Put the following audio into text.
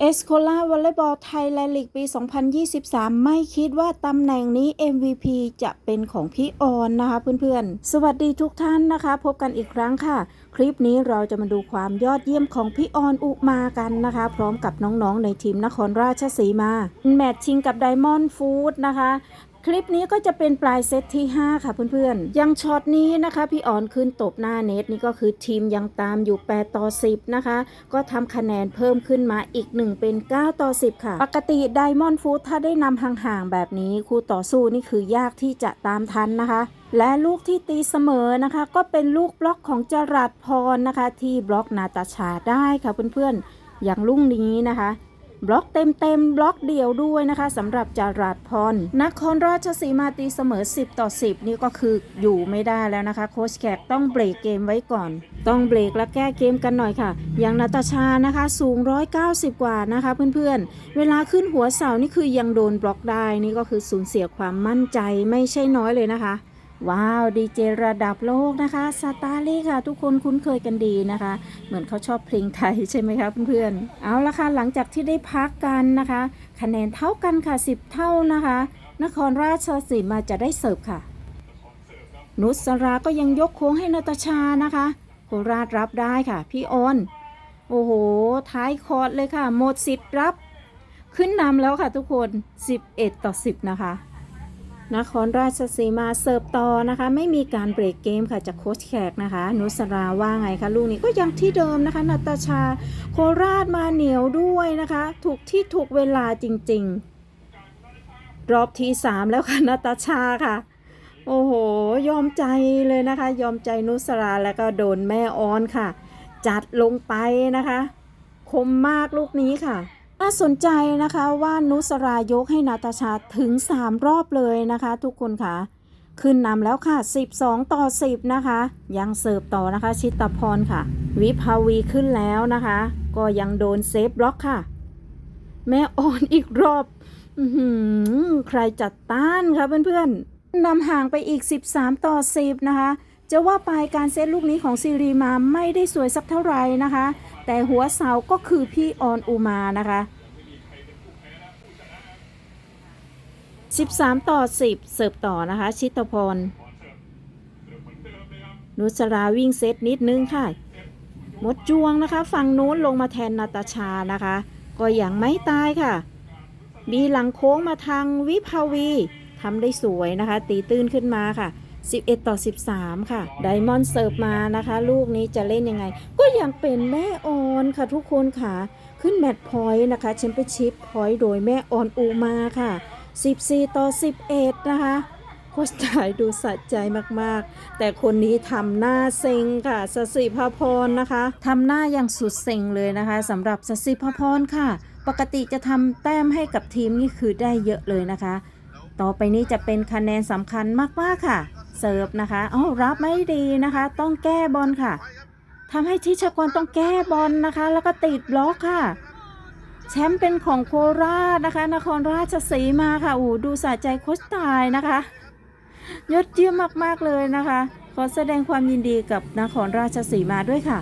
เอสโคลาวอลเลย์บอลไทยแลนด์ลีกปี 2023 ไม่คิดว่าตำแหน่งนี้ MVP จะเป็นของพี่ออนนะคะเพื่อนๆ สวัสดีทุกท่านนะคะ พบกันอีกครั้งค่ะ คลิปนี้เราจะมาดูความยอดเยี่ยมของพี่ออนอุมากันนะคะ พร้อมกับน้องๆในทีมนครราชสีมา แมตช์ชิงกับไดมอนด์ฟู้ดนะคะ คลิปนี้ก็จะเป็นปลายเซตที่ 5 ค่ะเพื่อนๆ ยังช็อตนี้นะคะ พี่อ่อนขึ้นตบหน้าเน็ตนี่ก็คือทีมยังตามอยู่ 8 ต่อ 10 นะคะ ก็ทำคะแนนเพิ่มขึ้นมาอีก 1 เป็น 9 ต่อ 10 ค่ะ ปกติไดมอนด์ฟู้ดถ้าได้นำห่างๆ แบบนี้คู่ต่อสู้นี่คือยากที่จะตามทันนะคะและลูกที่ตีเสมอนะคะ ก็เป็นลูกบล็อกของจรัสพรนะคะ ที่บล็อกนาตาชาได้ค่ะเพื่อนๆ อย่างลุ่งนี้นะคะ บล็อกเต็มเต็มๆบล็อกเดียวด้วยนะคะสำหรับจาราดพรนครราชสีมาตีเสมอ 10 ต่อ 10 นี่ก็คืออยู่ไม่ได้แล้วนะคะ โค้ชแขกต้องเบรกเกมไว้ก่อน ต้องเบรกและแก้เกมกันหน่อยค่ะ อย่างนาตาชานะคะ สูง 190 กว่านะคะเพื่อนๆ เวลาขึ้นหัวเสานี่คือยังโดนบล็อกได้นี่ก็คือสูญเสียความมั่นใจไม่ใช่น้อยเลยนะคะ ว้าว ดีเจระดับโลกนะคะสตาร์ลี่ค่ะ ทุกคนคุ้นเคยกันดีนะคะ เหมือนเขาชอบเพลงไทยใช่ไหมคะเพื่อนๆเอาละค่ะหลังจากที่ได้พักกันนะคะ คะแนนเท่ากันค่ะ 10 เท่านะคะ นครราชสีมาจะได้เสิร์ฟค่ะ นุสราก็ยังยกโค้งให้นาตาชานะคะโคราชรับได้ค่ะ พี่ออนโอ้โห ท้ายคอร์ดเลยค่ะ หมดสิทธิ์รับ ขึ้นนำแล้วค่ะทุกคน 11 ต่อ 10 นะคะ นครราชสีมาเสิร์ฟต่อนะคะ ไม่มีการเบรกเกมค่ะจากโค้ชแขกนะคะ นุสราว่าไงคะลูกนี้ก็ยังที่เดิมนะคะนาตาชา โคราชมาเหนียวด้วยนะคะ ถูกที่ถูกเวลาจริง ๆ รอบที่3แล้วค่ะนาตาชาค่ะ โอ้โห ยอมใจเลยนะคะ ยอมใจนุสราแล้วก็โดนแม่ออนค่ะ จัดลงไปนะคะ คมมากลูกนี้ค่ะ น่าสนใจนะคะว่านุสรายกให้นาตาชาถึง 3 รอบเลยนะคะ ทุกคนค่ะ ขึ้นนำแล้วค่ะ 12 ต่อ 10 นะคะ ยังเสิร์ฟต่อนะคะ ชิตพรค่ะ วิภาวีขึ้นแล้วนะคะ ก็ยังโดนเซฟบล็อกค่ะ แม่ออนอีกรอบอใครจัดต้านคะเพื่อนๆนำห่างไปอีก 13 ต่อ 10 นะคะจะว่าไปการเซตลูกนี้ของซีรีมาไม่ได้สวยสักเท่าไหร่นะคะ แต่หัวเสาก็คือพี่ออนอุมานะคะ 13 ต่อ 10 เสิร์ฟต่อนะคะ ชิตพรนุสราวิ่งเซตนิดนึงค่ะ หมดจวงนะคะ ฝั่งโน้นลงมาแทนนาตาชานะคะ ก็ยังไม่ตายค่ะบีหลังโค้งมาทางวิภาวีทำได้สวยนะคะ ตีตื้นขึ้นมาค่ะ 11 ต่อ 13 ค่ะ ไดมอนด์เสิร์ฟมานะคะ ลูกนี้จะเล่นยังไง ก็ยังเป็นแม่ออนค่ะทุกคนค่ะ ขึ้นแมตช์พอยต์นะคะแชมเปี้ยนชิพพอยต์โดยแม่ออนอูมาค่ะ 14 ต่อ 11 นะคะโคชถ่ายดูสะใจมากๆ แต่คนนี้ทำหน้าเซ็งค่ะสสิภพรนะคะทำหน้าอย่างสุดเซ็งเลยนะคะสำหรับสสิภพรค่ะ ปกติจะทำแต้มให้กับทีมนี่คือได้เยอะเลยนะคะ ต่อไปนี้จะเป็นคะแนนสำคัญมากๆค่ะ เสิร์ฟนะคะอ๋อรับไม่ดีนะคะ ต้องแก้บอลค่ะทำให้ทิชกรต้องแก้บอลนะคะ แล้วก็ติดบล็อกค่ะ แชมป์เป็นของโคราชนะคะ นครราชสีมาค่ะโอ้ดูสะใจโคชตายนะคะยอดเยี่ยมมากๆเลยนะคะ ขอแสดงความยินดีกับนครราชสีมาด้วยค่ะ